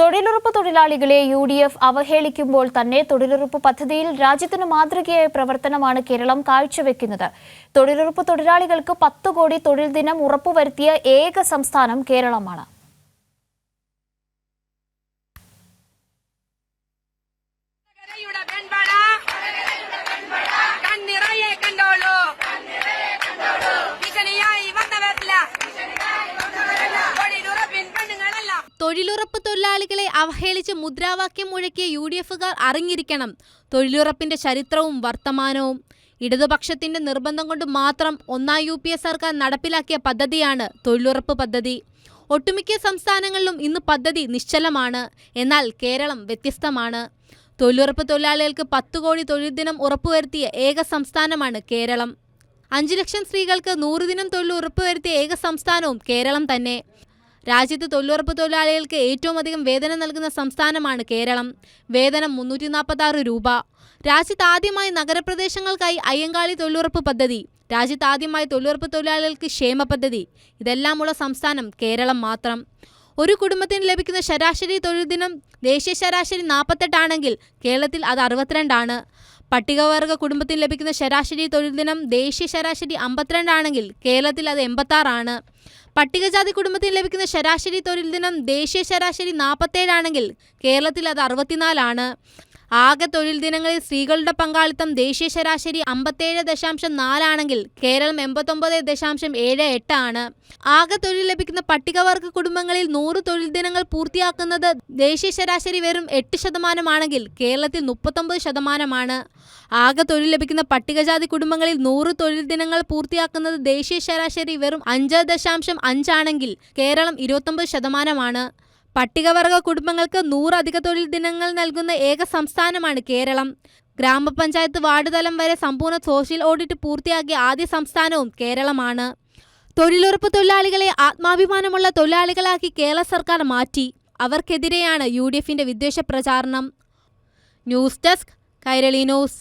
തൊഴിലുറപ്പ് തൊഴിലാളികളെ U D F അവഹേളിക്കുമ്പോൾ തന്നെ തൊഴിലുറപ്പ് പദ്ധതിയിൽ രാജ്യത്തിന് മാതൃകയായ പ്രവർത്തനമാണ് കേരളം കാഴ്ചവെക്കുന്നത്. തൊഴിലുറപ്പ് തൊഴിലാളികൾക്ക് പത്ത് കോടി തൊഴിൽ ദിനം ഉറപ്പുവരുത്തിയ ഏക സംസ്ഥാനം കേരളമാണ്. തൊഴിലുറപ്പ് തൊഴിലാളികളെ അവഹേളിച്ച് മുദ്രാവാക്യം മുഴക്കിയ യു ഡി എഫുകാർ അറിഞ്ഞിരിക്കണം. തൊഴിലുറപ്പിന്റെ ചരിത്രവും വർത്തമാനവും. ഇടതുപക്ഷത്തിന്റെ നിർബന്ധം കൊണ്ട് മാത്രം ഒന്നാം യു പി എ സർക്കാർ നടപ്പിലാക്കിയ പദ്ധതിയാണ് തൊഴിലുറപ്പ് പദ്ധതി. ഒട്ടുമിക്ക സംസ്ഥാനങ്ങളിലും ഇന്ന് പദ്ധതി നിശ്ചലമാണ്. എന്നാൽ കേരളം വ്യത്യസ്തമാണ്. തൊഴിലുറപ്പ് തൊഴിലാളികൾക്ക് പത്ത് കോടി തൊഴിൽ ദിനം ഉറപ്പുവരുത്തിയ ഏക സംസ്ഥാനമാണ് കേരളം. അഞ്ചു ലക്ഷം സ്ത്രീകൾക്ക് നൂറ് ദിനം തൊഴിൽ ഉറപ്പുവരുത്തിയ ഏക സംസ്ഥാനവും കേരളം തന്നെ. രാജ്യത്ത് തൊഴിലുറപ്പ് തൊഴിലാളികൾക്ക് ഏറ്റവും അധികം വേതനം നൽകുന്ന സംസ്ഥാനമാണ് കേരളം. വേതനം മുന്നൂറ്റി നാൽപ്പത്തി രൂപ. രാജ്യത്ത് ആദ്യമായി നഗരപ്രദേശങ്ങൾക്കായി അയ്യങ്കാളി തൊഴിലുറപ്പ് പദ്ധതി. രാജ്യത്ത് ആദ്യമായി തൊഴിലുറപ്പ് തൊഴിലാളികൾക്ക് ക്ഷേമ പദ്ധതി. ഇതെല്ലാമുള്ള സംസ്ഥാനം കേരളം മാത്രം. ഒരു കുടുംബത്തിന് ലഭിക്കുന്ന ശരാശരി തൊഴിൽ ദിനം ദേശീയ ശരാശരി നാൽപ്പത്തെട്ടാണെങ്കിൽ കേരളത്തിൽ അത് അറുപത്തിരണ്ടാണ് പട്ടികവർഗ കുടുംബത്തിന് ലഭിക്കുന്ന ശരാശരി തൊഴിൽ ദിനം ദേശീയ ശരാശരി അമ്പത്തിരണ്ടാണെങ്കിൽ കേരളത്തിൽ അത് എൺപത്താറാണ് പട്ടികജാതി കുടുംബത്തിന് ലഭിക്കുന്ന ശരാശരി തൊഴിൽ ദിനം ദേശീയ ശരാശരി നാൽപ്പത്തേഴാണെങ്കിൽ കേരളത്തിൽ അത് അറുപത്തിനാലാണ്. ആകെ തൊഴിൽ ദിനങ്ങളിൽ സ്ത്രീകളുടെ പങ്കാളിത്തം ദേശീയ ശരാശരി അമ്പത്തേഴ് ദശാംശം നാലാണെങ്കിൽ കേരളം എൺപത്തൊമ്പത് ദശാംശം ഏഴ് എട്ടാണ്. ആകെ തൊഴിൽ ലഭിക്കുന്ന പട്ടികവർഗ കുടുംബങ്ങളിൽ നൂറ് തൊഴിൽ ദിനങ്ങൾ പൂർത്തിയാക്കുന്നത് ദേശീയ ശരാശരി വെറും എട്ട് ശതമാനമാണെങ്കിൽ കേരളത്തിൽ മുപ്പത്തൊമ്പത് ശതമാനമാണ്. ആകെ തൊഴിൽ ലഭിക്കുന്ന പട്ടികജാതി കുടുംബങ്ങളിൽ നൂറ് തൊഴിൽ ദിനങ്ങൾ പൂർത്തിയാക്കുന്നത് ദേശീയ ശരാശരി വെറും അഞ്ച് ദശാംശം അഞ്ചാണെങ്കിൽ കേരളം ഇരുപത്തൊമ്പത് ശതമാനമാണ്. പട്ടികവർഗ കുടുംബങ്ങൾക്ക് നൂറധിക തൊഴിൽ ദിനങ്ങൾ നൽകുന്ന ഏക സംസ്ഥാനമാണ് കേരളം. ഗ്രാമപഞ്ചായത്ത് വാർഡ് തലം വരെ സമ്പൂർണ സോഷ്യൽ ഓഡിറ്റ് പൂർത്തിയാക്കിയ ആദ്യ സംസ്ഥാനവും കേരളമാണ്. തൊഴിലുറപ്പ് തൊഴിലാളികളെ ആത്മാഭിമാനമുള്ള തൊഴിലാളികളാക്കി കേരള സർക്കാർ മാറ്റി. അവർക്കെതിരെയാണ് യു ഡി എഫിന്റെ വിദ്വേഷ പ്രചാരണം. News desk Kairali news.